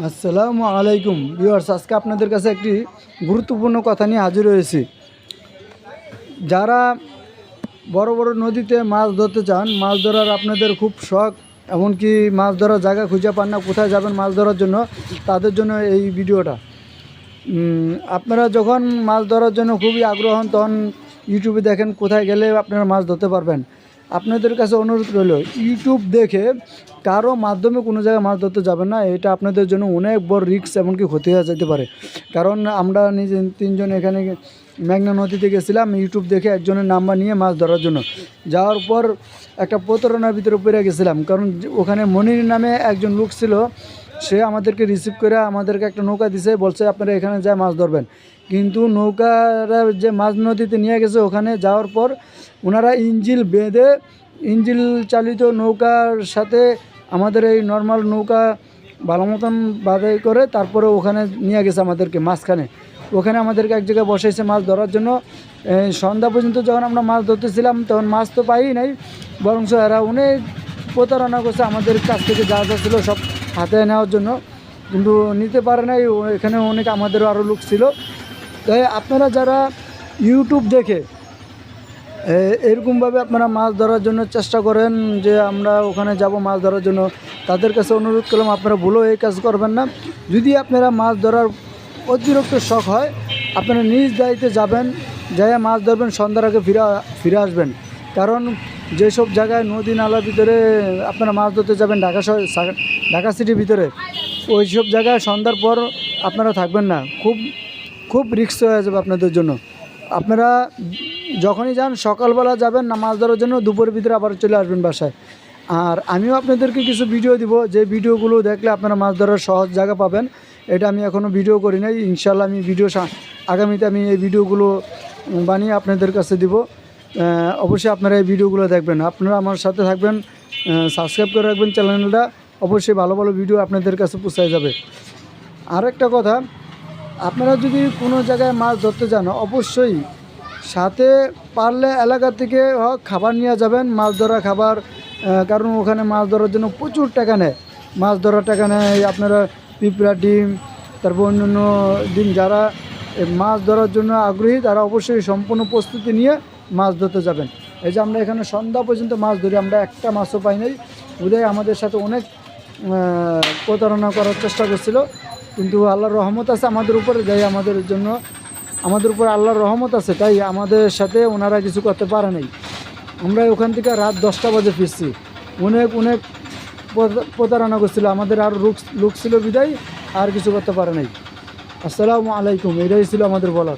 আসসালামু আলাইকুম। ভিউয়ার্স, আজকে আপনাদের কাছে একটি গুরুত্বপূর্ণ কথা নিয়ে হাজির হয়েছি। যারা বড় বড় নদীতে মাছ ধরতে চান, মাছ ধরার আপনাদের খুব শখ, এমনকি মাছ ধরার জায়গা খুঁজে পান না, কোথায় যাবেন মাছ ধরার জন্য, তাদের জন্য এই ভিডিওটা। আপনারা যখন মাছ ধরার জন্য খুবই আগ্রহ হন, তখন ইউটিউবে দেখেন কোথায় গেলে আপনারা মাছ ধরতে পারবেন। আপনাদের কাছে অনুরোধ রইল ইউটিউব দেখে কারও মাধ্যমে কোনো জায়গায় মাছ ধরতে যাবেন না, এটা আপনাদের জন্য অনেক বড় রিস্ক এমনকি ক্ষতি হয়ে যেতে পারে। কারণ আমরা নিজে তিনজন এখানে মেঘনা নদীতে গেছিলাম ইউটিউব দেখে একজনের নাম্বার নিয়ে মাছ ধরার জন্য। যাওয়ার পর একটা প্রতারণার ভিতরে পড়ে গেছিলাম, কারণ ওখানে মনির নামে একজন লোক ছিল সে আমাদেরকে রিসিভ করে আমাদেরকে একটা নৌকা দিছে, বলছে আপনারা এখানে যায় মাছ ধরবেন। কিন্তু নৌকারা যে মাছ নদীতে নিয়ে গেছে, ওখানে যাওয়ার পর ওনারা ইঞ্জিল বেঁধে, ইঞ্জিল চালিত নৌকার সাথে আমাদের এই নর্মাল নৌকা ভালো মতন বাধাই করে, তারপরে ওখানে নিয়ে গেছে আমাদেরকে মাঝখানে। ওখানে আমাদেরকে এক জায়গায় বসাইছে মাছ ধরার জন্য। সন্ধ্যা পর্যন্ত যখন আমরা মাছ ধরতেছিলাম, তখন মাছ তো পাই নাই বরং এরা অনেক প্রতারণা করছে আমাদের কাছ থেকে যা যা ছিল সব হাতে নেওয়ার জন্য। কিন্তু নিতে পারে নাই এখানে অনেক আমাদেরও আরও লোক ছিল। তাই আপনারা যারা ইউটিউব দেখে এরকমভাবে আপনারা মাছ ধরার জন্য চেষ্টা করেন যে আমরা ওখানে যাব মাছ ধরার জন্য, তাদের কাছে অনুরোধ করলাম, আপনারা ভুলেও এই কাজ করবেন না। যদি আপনারা মাছ ধরার অতিরিক্ত শখ হয়, আপনারা নিজ দায়িত্বে যাবেন যাই মাছ ধরবেন, সন্ধ্যার আগে ফিরে ফিরে আসবেন। কারণ যেসব জায়গায় নদী নালার ভিতরে আপনারা মাছ ধরতে যাবেন, ঢাকা ঢাকা সিটির ভিতরে ওই সব জায়গায় সন্ধ্যার পর আপনারা থাকবেন না। খুব খুব রিস্ক হয়ে যাবে আপনাদের জন্য। আপনারা যখনই যান, সকালবেলা যাবেন না মাছ ধরার জন্য, দুপুরের ভিতরে আবার চলে আসবেন বাসায়। আর আমিও আপনাদেরকে কিছু ভিডিও দিব। যে ভিডিওগুলো দেখলে আপনারা মাছ ধরার সহজ জায়গা পাবেন, এটা আমি এখনও ভিডিও করি নাই। ইনশাল্লাহ আমি ভিডিও আগামীতে আমি এই ভিডিওগুলো বানিয়ে আপনাদের কাছে দিব। অবশ্যই আপনারা এই ভিডিওগুলো দেখবেন। আপনারা আমার সাথে থাকবেন সাবস্ক্রাইব করে রাখবেন চ্যানেলটা অবশ্যই ভালো ভালো ভিডিও আপনাদের কাছে পৌঁছায় যাবে। আরেকটা কথা, আপনারা যদি কোনো জায়গায় মাছ ধরতে যান, অবশ্যই সাথে পারলে এলাকা থেকে হোক খাবার নিয়ে যাবেন। মাছ ধরা খাবার কারণ ওখানে মাছ ধরার জন্য প্রচুর টাকা নেয়। মাছ ধরার টাকা নেয় আপনারা পিঁপড়া, ডিম, তারপর অন্যান্য ডিম, যারা মাছ ধরার জন্য আগ্রহী, তারা অবশ্যই সম্পূর্ণ প্রস্তুতি নিয়ে মাছ ধরতে যাবেন। এই যে আমরা এখানে সন্ধ্যা পর্যন্ত মাছ ধরি, আমরা একটা মাছও পাই নাই। উদয় আমাদের সাথে অনেক প্রতারণা করার চেষ্টা করছিল। কিন্তু আল্লাহর রহমত আছে আমাদের উপরে যাই আমাদের জন্য, আমাদের উপর আল্লাহর রহমত আছে, তাই আমাদের সাথে ওনারা কিছু করতে পারে নাই। আমরা ওখান থেকে রাত দশটা বাজে ফিরছি। অনেক অনেক প্রতা- প্রতারণা করছিল। আমাদের আর লুক লুক ছিল বিদায়, আর কিছু করতে পারে নাই। আসসালামু আলাইকুম এটাই ছিল আমাদের বলার।